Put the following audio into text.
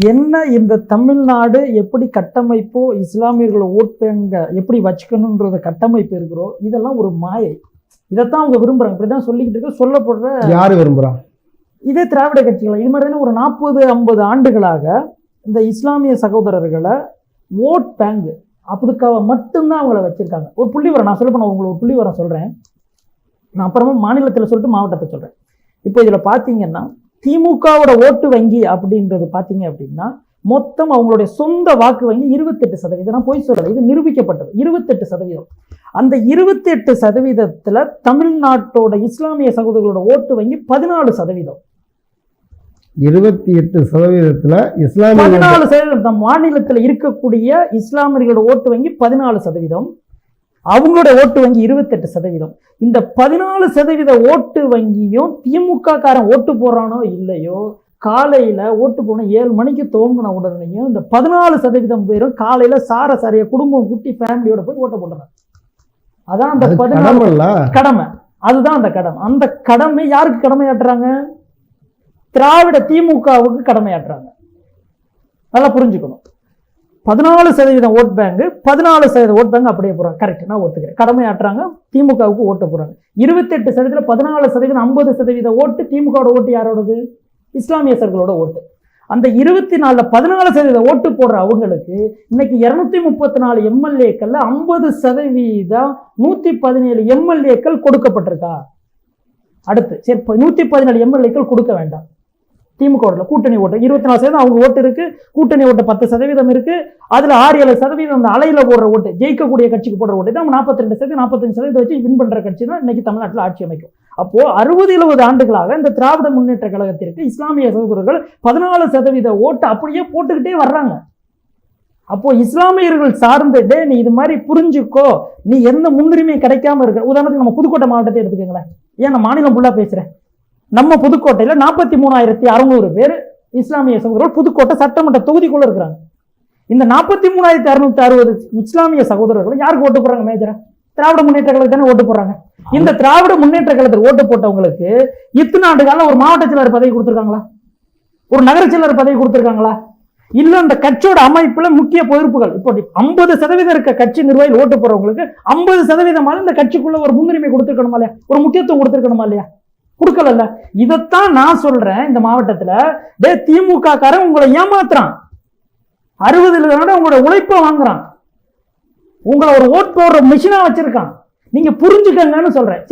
என்ன இந்த தமிழ்நாடு எப்படி கட்டமைப்போ இஸ்லாமியர்களை ஓட் பேங்க எப்படி வச்சுக்கணுன்றத கட்டமைப்பு இருக்கிறோ இதெல்லாம் ஒரு மாயை. இதைத்தான் அவங்க விரும்புறாங்க. இப்படிதான் சொல்லிக்கிட்டு இருக்க. சொல்லப்படுற யாரு விரும்புறா? இதே திராவிட கட்சிகள். இது மாதிரி தானே ஒரு நாற்பது ஐம்பது ஆண்டுகளாக இந்த இஸ்லாமிய சகோதரர்களை ஓட் பேங்க் அதுக்காக மட்டும்தான் அவங்கள வச்சிருக்காங்க. ஒரு புள்ளிவரம் நான் சொல்ல போன உங்களுக்கு ஒரு புள்ளிவரம் சொல்றேன். நான் அப்புறமா மாநிலத்தில் சொல்லிட்டு மாவட்டத்தை சொல்றேன். இப்போ இதில் பார்த்தீங்கன்னா திமுகவோட ஓட்டு வங்கி அப்படின்றது பார்த்தீங்க அப்படின்னா மொத்தம் அவங்களுடைய சொந்த வாக்கு வங்கி இருபத்தெட்டு சதவீதம். நான் போய் சொல்லலை. இது நிரூபிக்கப்பட்டது. இருபத்தெட்டு சதவீதம். அந்த இருபத்தெட்டு சதவீதத்தில் தமிழ்நாட்டோட இஸ்லாமிய சகோதரர்களோட ஓட்டு வங்கி பதினாலு சதவீதம். இருபத்தி எட்டு சதவீதத்துல இஸ்லாமிய பதினாலு சதவீதம். நம் மாநிலத்தில் இருக்கக்கூடிய இஸ்லாமியர்களோட ஓட்டு வங்கி பதினாலு சதவீதம். அவங்களோட ஓட்டு வங்கி இருபத்தெட்டு சதவீதம். இந்த பதினாலு சதவீத ஓட்டு வங்கியும் திமுக காரன் ஓட்டு போடுறானோ இல்லையோ காலையில ஓட்டு போன ஏழு மணிக்கு துவங்கின உடனேயும் இந்த பதினாலு சதவீதம் பேரும் காலையில சார சாரிய குடும்பம் குட்டி ஃபேமிலியோட போய் ஓட்ட போடுறாங்க அதான் அந்த பதினாலு கடமை. அதுதான் அந்த கடமை. அந்த கடமை யாருக்கு கடமையாற்றுறாங்க திராவிட திமுகவுக்கு கடமையாற்றுறாங்க நல்லா புரிஞ்சுக்கணும். பதினாலு சதவீதம் ஓட் பேங்க் பதினாலு சதவீதம் ஓட் பேங்க் அப்படியே போகிறாங்க கரெக்ட் நான் ஒத்துக்கிறேன். கடமையாற்றுறாங்க திமுகவுக்கு ஓட்டு போகிறாங்க இருபத்தெட்டு சதவீதத்தில் பதினாலு சதவீதம் ஐம்பது சதவீத ஓட்டு திமுகவோட ஓட்டு யாரோடது? இஸ்லாமியர்களோட ஓட்டு. அந்த இருபத்தி நாலுல பதினாலு சதவீத ஓட்டு போடுற அவங்களுக்கு இன்னைக்கு இரநூத்தி முப்பத்தி நாலு எம்எல்ஏக்களில் ஐம்பது சதவீதம் நூற்றி பதினேழு எம்எல்ஏக்கள் கொடுக்கப்பட்டிருக்கா? அடுத்து சரி இப்போ பதினேழு எம்எல்ஏக்கள் கொடுக்க வேண்டாம். திமுக ஓட்டில் கூட்டணி ஓட்டு. இருபத்தி நாலு சதவீதம் அவங்க ஓட்டு இருக்கு. கூட்டணி ஓட்டு பத்து சதவீதம் இருக்கு. அதுல ஆறு ஏழு சதவீதம் அந்த அலையில போடுற ஓட்டு ஜெயிக்கக்கூடிய கட்சிக்கு போடுற ஓட்டு. தான் நாற்பத்தி ரெண்டு சதவீதம் நாற்பத்தஞ்சு சதவீதம் வச்சு வின் பண்ற கட்சி தான் இன்னைக்கு தமிழ்நாட்டில் ஆட்சி அமைக்கும். அப்போ அறுபது எழுபது ஆண்டுகளாக இந்த திராவிட முன்னேற்ற கழகத்திற்கு இஸ்லாமிய சகோதரர்கள் பதினாலு சதவீத ஓட்டு அப்படியே போட்டுக்கிட்டே வர்றாங்க. அப்போ இஸ்லாமியர்கள் சார்ந்துட்டு நீ இது மாதிரி புரிஞ்சுக்கோ. நீ எந்த முன்னுரிமை கிடைக்காம இருக்க. உதாரணத்துக்கு நம்ம புதுக்கோட்டை மாவட்டத்தை எடுத்துக்கோங்களேன். ஏன் நான் மாநிலம் ஃபுல்லாக பேசுகிறேன் நம்ம புதுக்கோட்டையில நாற்பத்தி மூணாயிரத்தி அறுநூறு பேர் இஸ்லாமிய சகோதரர்கள் புதுக்கோட்டை சட்டமன்ற தொகுதிக்குள்ள இருக்கிறாங்க. இந்த நாற்பத்தி மூணாயிரத்தி அறுநூத்தி அறுபது இஸ்லாமிய சகோதரர்கள் யாருக்கு ஓட்டு போடுறாங்க மேஜரா திராவிட முன்னேற்ற கழகத்துக்கு தானே ஓட்டு போடுறாங்க. இந்த திராவிட முன்னேற்ற கழகத்தில் ஓட்டு போட்டவங்களுக்கு இத்தனை ஆண்டு காலம் ஒரு மாவட்ட செயலர் பதவி கொடுத்துருக்காங்களா? ஒரு நகர செயலர் பதவி கொடுத்துருக்காங்களா? இல்ல அந்த கட்சியோட அமைப்புல முக்கிய பொறுப்புகள். இப்போ ஐம்பது சதவீதம் இருக்க கட்சி நிர்வாகிகள் ஓட்டு போறவங்களுக்கு ஐம்பது சதவீதமால இந்த கட்சிக்குள்ள ஒரு முன்னுரிமை கொடுத்துருக்கணுமா இல்லையா? ஒரு முக்கியத்துவம் கொடுத்துருக்கணுமா இல்லையா? கொடுக்கலல்ல. இதைத்தான் நான் சொல்றேன் இந்த மாவட்டத்துல. டே திமுக காரன் உங்களை ஏமாத்துறான். அறுபதுல விட உங்களோட உழைப்பை வாங்குறான். உங்களை ஒரு ஓட் போடுற மிஷினா வச்சிருக்கான். நீங்க புரிஞ்சுக்கங்கன்னு சொல்றேன்.